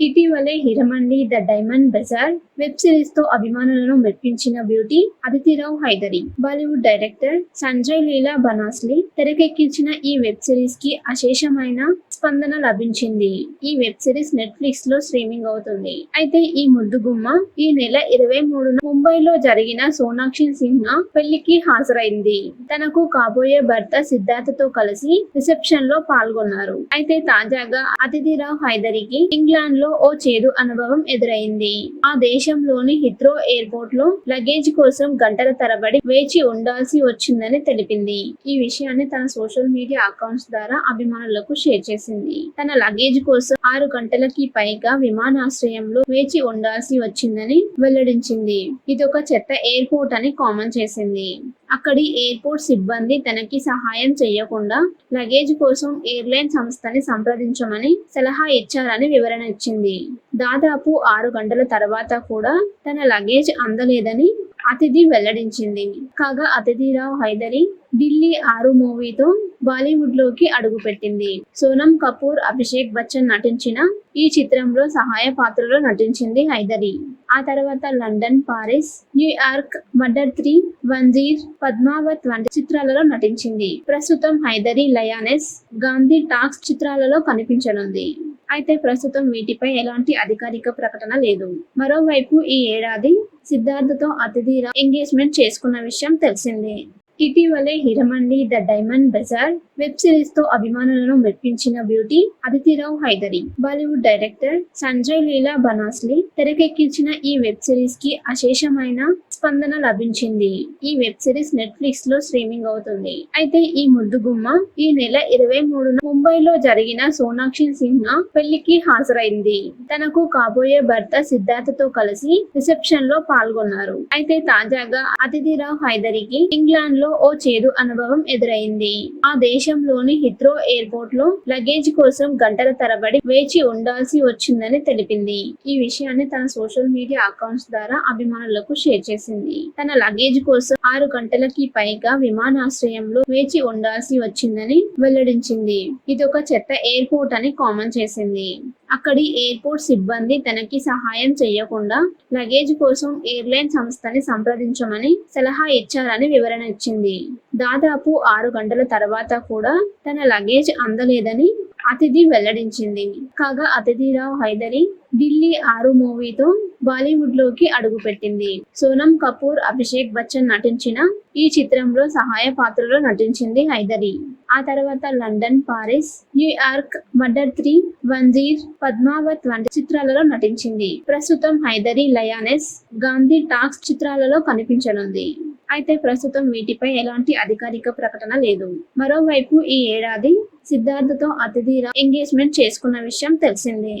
ఇటీవలే Heeramandi the diamond bazaar web సిరీస్తో అభిమానులను మెప్పించిన beauty Aditi Rao Hydari. Bollywood director Sanjay Leela Bhansali తెరకెక్కించిన ఈ web సిరీస్కి అశేషమైన స్పందన లభించింది. ఈ వెబ్ సిరీస్ నెట్ఫ్లిక్స్లో స్ట్రీమింగ్ అవుతుంది. అయితే ఈ ముద్దుగుమ్మ ఈ నెల ఇరవై మూడున ముంబైలో జరిగిన సోనాక్షి సిన్హా పెళ్ళికి హాజరైంది. తనకు కాబోయే భర్త సిద్ధార్థతో కలిసి రిసెప్షన్లో పాల్గొన్నారు. అయితే తాజాగా అతిథిరావు హైదరికి ఇంగ్లాండ్లో ఓ చేదు అనుభవం ఎదురైంది. ఆ దేశంలోని హిత్రో ఎయిర్పోర్ట్లో లగేజ్ కోసం గంటల తరబడి వేచి ఉండాల్సి వచ్చిందని తెలిపింది. ఈ విషయాన్ని తన సోషల్ మీడియా అకౌంట్స్ ద్వారా అభిమానులకు షేర్ చేసింది. తన లగేజ్ కోసం ఆరు గంటలకి పైగా విమానాశ్రయంలో వేచి ఉండాల్సి వచ్చిందని వెల్లడించింది. ఇదొక చెత్త ఎయిర్పోర్ట్ అని కామెంట్ చేసింది. అక్కడి ఎయిర్పోర్ట్ సిబ్బంది తనకి సహాయం చేయకుండా లగేజ్ కోసం ఎయిర్లైన్ సంస్థని సంప్రదించమని సలహా ఇచ్చారని వివరణ ఇచ్చింది. దాదాపు ఆరు గంటల తర్వాత కూడా తన లగేజ్ అందలేదని అతిథి వెల్లడించింది. కాగా అతిథిరావు హైదరి ఢిల్లీ ఆరు మూవీతో బాలీవుడ్లోకి అడుగుపెట్టింది. సోనం కపూర్ అభిషేక్ బచ్చన్ నటించిన ఈ చిత్రంలో సహాయ పాత్రలో నటించింది హైదరి. ఆ తర్వాత London Paris New York Murder three Wazir Padmaavat వంటి చిత్రాలలో నటించింది. ప్రస్తుతం హైదరి లయానెస్ గాంధీ టాక్స్ చిత్రాలలో కనిపించనుంది. అయితే ప్రస్తుతం వీటిపై ఎలాంటి అధికారిక ప్రకటన లేదు. మరోవైపు ఈ ఏడాది సిద్ధార్థతో అతిథిరా ఎంగేజ్మెంట్ చేసుకున్న విషయం తెలిసిందే. ఇటీవలే Heeramandi the diamond bazaar web సిరీస్తో అభిమానులను మెప్పించిన beauty Aditi Rao Hydari Bollywood director Sanjay Leela Bhansali తెరకెక్కించిన ఈ వెబ్ సిరీస్కి అశేషమైన స్పందన లభించింది. ఈ వెబ్ సిరీస్ నెట్ఫ్లిక్స్లో స్ట్రీమింగ్ అవుతుంది. అయితే ఈ ముద్దుగుమ్మ ఈ నెల ఇరవై మూడున ముంబైలో జరిగిన సోనాక్షి సిన్హా పెళ్ళికి హాజరైంది. తనకు కాబోయే భర్త సిద్ధార్థతో కలిసి రిసెప్షన్లో పాల్గొన్నారు. అయితే తాజాగా అతిథిరావు హైదరికి ఇంగ్లాండ్లో ఓ చేదు అనుభవం ఎదురైంది. ఆ దేశంలోని హిత్రో ఎయిర్పోర్ట్లో లగేజ్ కోసం గంటల తరబడి వేచి ఉండాల్సి వచ్చిందని తెలిపింది. ఈ విషయాన్ని తన సోషల్ మీడియా అకౌంట్స్ ద్వారా అభిమానులకు షేర్ చేసింది. తన లగేజ్ కోసం ఆరు గంటలకి పైగా విమానాశ్రయంలో వేచి ఉండాల్సి వచ్చిందని వెల్లడించింది. ఇదొక చెత్త ఎయిర్పోర్ట్ అని కామెంట్ చేసింది. అక్కడి ఎయిర్పోర్ట్ సిబ్బంది తనకి సహాయం చేయకుండా లగేజ్ కోసం ఎయిర్లైన్ సంస్థని సంప్రదించమని సలహా ఇచ్చారని వివరణ ఇచ్చింది. దాదాపు ఆరు గంటల తర్వాత కూడా తన లగేజ్ అందలేదని అతిథి వెల్లడించింది. కాగా అతిథిరావు హైదరి ఢిల్లీ ఆరు మూవీతో బాలీవుడ్లోకి అడుగుపెట్టింది. సోనం కపూర్ అభిషేక్ బచ్చన్ నటించిన ఈ చిత్రంలో సహాయ పాత్రలో నటించింది హైదరి. ఆ తర్వాత London Paris New York Murder three Wazir Padmaavat వంటి చిత్రాలలో నటించింది. ప్రస్తుతం హైదరి లయానెస్ గాంధీ టాక్స్ చిత్రాలలో కనిపించనుంది. అయితే ప్రస్తుతం వీటిపై ఎలాంటి అధికారిక ప్రకటన లేదు. మరోవైపు ఈ ఏడాది సిద్ధార్థతో అతిథి ఎంగేజ్మెంట్ చేసుకున్న విషయం తెలిసిందే.